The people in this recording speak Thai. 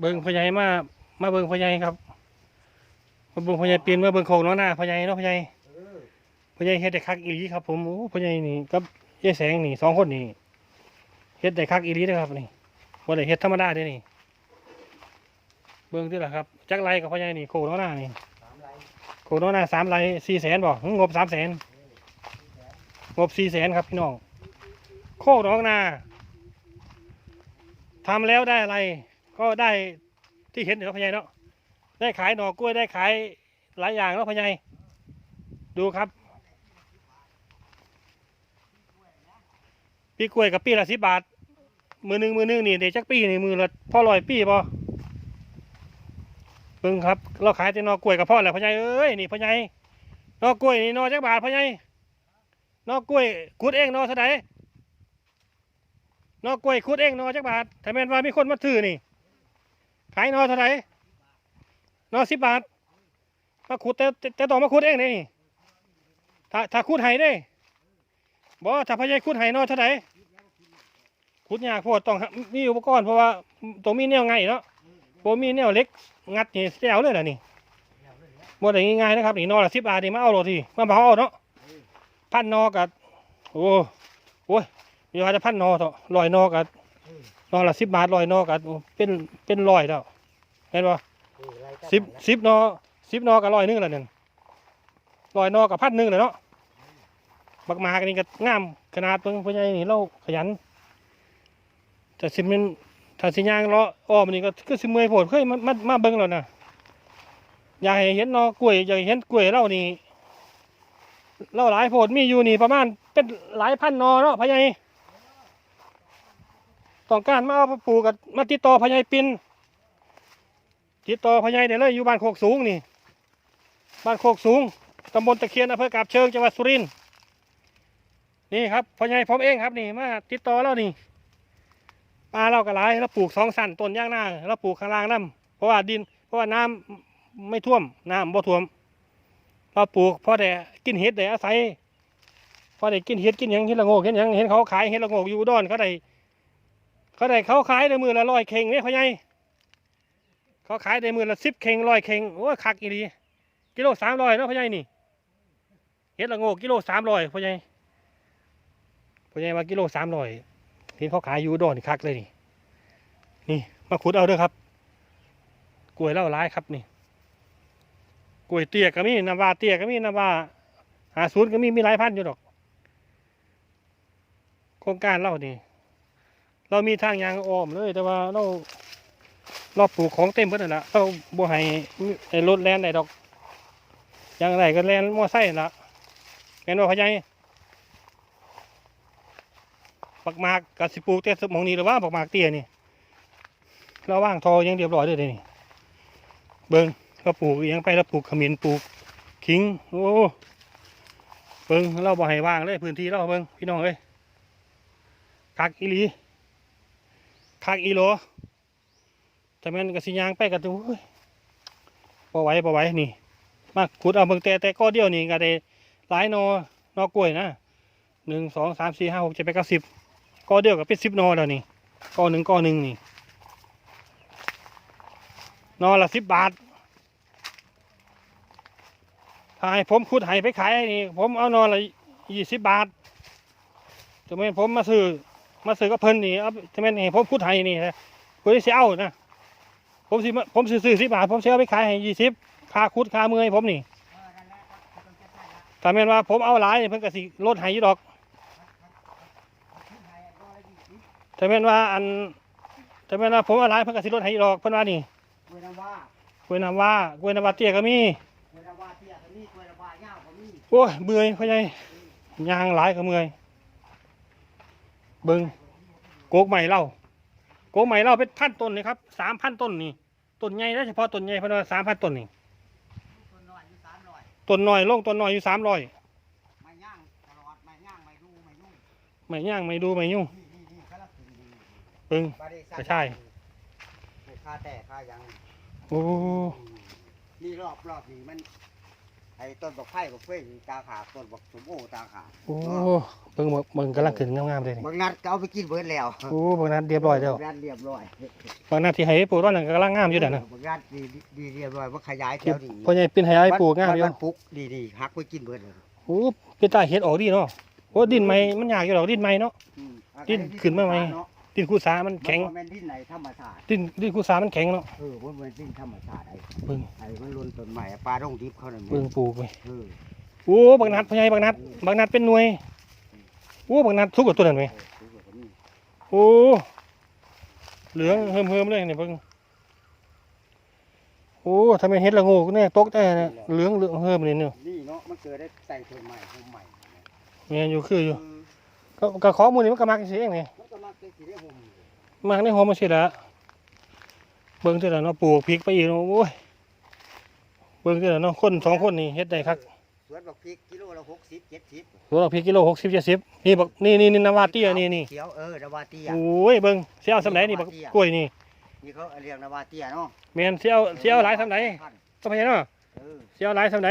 เบิงพ่อใหญ่มา มาเบิงพ่อใหญ่ครับ มาเบิงพ่อใหญ่ปีนมาเบิงโคงน้องหน้าพ่อใหญ่เนาะพ่อใหญ่พ่อใหญ่เฮ็ดได้คักอีหลีครับ ผมโอ้พ่อใหญ่นี่กับยายแสงนี่สองคนนี่เฮ็ดได้คักอีหลีนะครับนี่บ่ได้เฮ็ดธรรมดาเด้นี่ เบิงที่ละครับจักไรกับพ่อใหญ่นี่โคงน้องหน้านี่โคงน้องหน้าสามไรสี่แสนบ่หึงบสามแสนงบสี่แสนครับพี่น้องโคกน้องนาทำแล้วได้อะไร ก็ได้ที่เห็นเนาะพ่อใหญ่เนาะได้ขายหน่อกล้วยได้ขายหลายอย่างเนาะพ่อใหญ่ดูครับ ปีกล้วยกับปีละสิบบาท มือหนึ่งมือหนึ่งนี่เดี๋ยวจักปีนี่มือละพ่อลอยปีพอเบิ่งครับ เราขายแต่หนอกล้วยกับพ่อแหละพ่อใหญ่เอ้ยนี่พ่อใหญ่นอกล้วยนี่หนอจักบาทพ่อใหญ่นอกล้วยขุดเองหนอเท่าไหร่นอกล้วยขุดเองนอจักบาทถ้าแม่นว่ามีคนมาถือนี่ ขายนอเท่าไหร่นอสิบบาท มาขุดแต่แต่ต่ต้องมาขุดเองนี่ถ้าถ้าขุดไห้เด้บ่ถ้าพ่อใหญ่ขุดไห้นอเท่าไหร่ขุดยากโพดต้องมีอุปกรณ์เพราะว่าต้องมีแนวไงเนาะบ่มีแนวเล็กงัดนี่แจ๋วเลยล่ะนี่บ่ได้ง่ายๆนะครับนี่นอละ10บบาทนี่มาเอาโลดทีมาบ่เอาเนาะพันนอกับโอ้โอ้ยมีว่าจะพันนอเถอะร้อยนอกับ นอละ10บาทร้อยนอกับโอ้เป็นเป็นร้อยแล้วเห็นบ่เออไรก็สิบสิบนอสิบนอกับร้อยหนึงแล้วนั่นร้อยนอกับพันหนึงแล้วเนาะบักหมากนี่ก็งามขนาดเพิ่งพ่อใหญ่นี่เราขยันแต่สิมันถ้าสิย่างเลาะอ้อมนี่ก็คือสิเมื่อยโผดเคยมามามาเบิ่งแล้วนะอยากให้เห็นเนอกล้วยอยากให้เห็นกล้วยเรานี่เราหลายโผดมีอยู่นี่ประมาณเป็นหลายพันหนอเนาะพะไย ต้องการมาเอาไปปลูกกับมาติดต่อพะไยปินติดต่อพะไยได้เลยอยู่บ้านโคกสูงนี่ บ้านโคกสูงตำบลตะเคียนอำเภอกาบเชิงจังหวัดสุรินทร์นี่ครับพะไยผมเองครับนี่มาติดต่อแล้วนี่ปลาเราก็หลายเราปลูกสองสันต้นย่างหน้าเราปลูกข้างล่างน้ำเพราะว่าดิน เพราะว่าน้ำไม่ท่วมน้ำบ่ท่วม เราปลูกเพราะแต่กินเห็ดได้อาศัยเพราะได้กินเห็ดกินยังเห็ดละโงกเห็ดยังเห็นเขาขายเห็ดละโงกอยู่ดอนเขาได้ เขาได้เขาขายได้มือละร้อยเข่งเนี่ยเขาไงเขาขายได้มือละสิบเข่งร้อยเข่งโอ้ยคักอีดีกิโลสามร้อยเนาะพ่อใหญ่นี่เห็ดละโงกกิโลสามร้อยพ่อใหญ่พ่อใหญ่ว่ากิโลสามร้อยเห็นเขาขายอยู่ดอนคักเลยนี่ นี่มาขุดเอาเด้อครับ กล้วยเล่าร้ายครับนี่ กล้วยเตี้ยก็มีน้ำว่าเตี้ยก็มีน้ำว่าหาศูนย์ก็มีมีหลายพันอยู่ดอก โครงการเรานี่ เรามีทางยางอ้อมเลย แต่ว่าเราเราปลูกของเต็มเพิ่นนั่นละเราบ่ให้ให้รถแล่นได้ดอกอยังไรก็แล่นมอไซค์ละแม่นว่าพะยัยปักหมากกับสิปลูกแต่สมองนี้หรือว่าปักหมากเตี้ยนี่เราว่างทอยังเรียบร้อยเลยเดยวนี่เบิ้งเราปลูกอิหยังไปเราปลูกขมิ้นปลูกขิงโอ้เบิ้งเราบ่ให้ว่างเลยพื้นที่เราเบิ้งพี่น้องเอ้ยคักอีหลี คักอีโหลแต่แม่นกับสิยางไปกับตัวพอไหว้พอไหว้นี่ มาขุดเอาเบิ่งแต่แต่ก็เดียวนี่ก็ได้หลายนอนอกล้วยนะหนึ่งสองสามสี่ห้าหกเจ็ดแปดเก้าสิบกอเดียวกับเป็นสิบนอแล้วนี่ก้อหนึ่งก้อหนึ่งนี่นอละสิบบาทถ้าให้ผมขุดให้ไปขายนี่ผมเอานอละยี่สิบบาทจะเป็นผมมาซื้อ มาซื้อกับเพิ่นนี่เอาจะเป็นให้ผมขุดให้นี่นะผมจะเอานะผมสิมาผมซื้อสิบบาทผมเสียไปขายให้ยี่สิบค่าขุดค่าเมื่อยผมนี่ถ้าแม่นว่าผมเอาหลายเพิ่นก็สิลดให้ยู่ดอกถ้าแม่นว่าอันถ้าแม่นว่าผมเอาหลายเพิ่นก็สิลดให้ยู่ดอกเพิ่นว่านี่กล้วยน้ำว้ากล้วยน้ำว่ากล้วยน้ำว่าเตี้ยก็มีกล้วยน้ำว้าเตี้ยก็มีกล้วยน้ำว้ายาวก็มีโอ้ยเมื่อยพ่อใหญ่ยางหลายก็เมื่อย เบิ้งโกกใหม่เล่าโกกใหม่เล่าเป็นพันต้นเลยครับสามพันต้นนี่ต้นใหญ่แล้วเฉพาะต้นใหญ่เพราะว่าสามพันต้นนี่ต้นน้อยอยู่สามร้อยต้นน้อยลงต้นน้อยอยู่สามร้อยไม่ย่างตลอดไม่ย่างไม่ดูไม่ยุ่งไม่ย่างไม่ดูไม่ยุ่งนี่นี่นี่กำลังขึ้นดีเบิ้งบาดนี้ก็ใช่ไม่ค่าแต่ค่ายังโอ้นี่รอบรอบนี้มัน ไอ้ต้นบักไผ่บักเฟ้ยตาขาดต้นบักสมโอตาขาดโอ้เบิ่งเบิ่งกำลังขึ้นงามๆเลยนี่บางนัดก็เอาไปกินเบิดแล้วโอ้บางนัดเรียบร้อยแล้วบางนัดเรียบร้อยบางนัดที่ให้ปลูกตอนนั้นก็กำลังงามอยู่เด้อนะบางนัดดีดีเรียบร้อยว่าขยายแถที่วนี้พ่อใหญ่ปินให้ให้ปลูกงามอยู่นปุกดีดีๆหักไปกินเบิดเลยโอ้เป็นตาเฮ็ดออกดีเนาะโอ้ดินใหม่มันยากอยู่ดอกดินใหม่เนาะอืมดิ้นขึ้นมาไหมเนาะ ดินคูสามันแข็งมันบ่แม่นดิ้นไหนธรรมชาติดินดินคูสามันแข็งเนาะเออมันเป็นดิ้นธรรมชาติไอ้เบิ่งไอ้มันลุนต้นใหม่ปลาดงดิบเขานั่นแหละเบิ่งปลูกไปเออโอ้บางนัดพ่อใหญ่บางนัดบางนัดเป็นหน่วยโอ้บางนัดสุกกว่าตัวนั้นไหมเออดูแบบนี้โอ้เหลืองเฮิมๆเลยนี่เบิ่งโอ้ทำไมเฮ็ดละโงูเนี่ยตกได้นะเหลืองเหลืองเฮิมนี่เนาะนี่เนาะมันเกิดได้แต่งต้นใหม่ต้นใหม่แม่นอยู่คืออยู่เออก็ก็ข้อมูลนี่มันก็มักสิเองนี่มันก็ มักจะสิได้ห่มมักในหอมมันสิละเบิ่งเท่านั้นเนาะปลูกพริกไปอีกเนาะโอ้ยเบิ่งเท่านั้นเนาะคนสองคนนี่เฮ็ดได้คักสวนบักพริกกิโลละหกสิบเจ็ดสิบตัวเราพริกกิโล60 70นี่บักนี่นี่นี่นาวาเตี้ยนี่นี่เขียวเออนาวาเตียโอ้ยเบิ่งสิเอาสำไหนนี่บักกล้วยนี่นี่เขาเรียกนาวาเตียเนาะแม่นสิเอาสิเอาหลายสำไหนก็พะยาเนาะเออสิเอาหลายสำไหน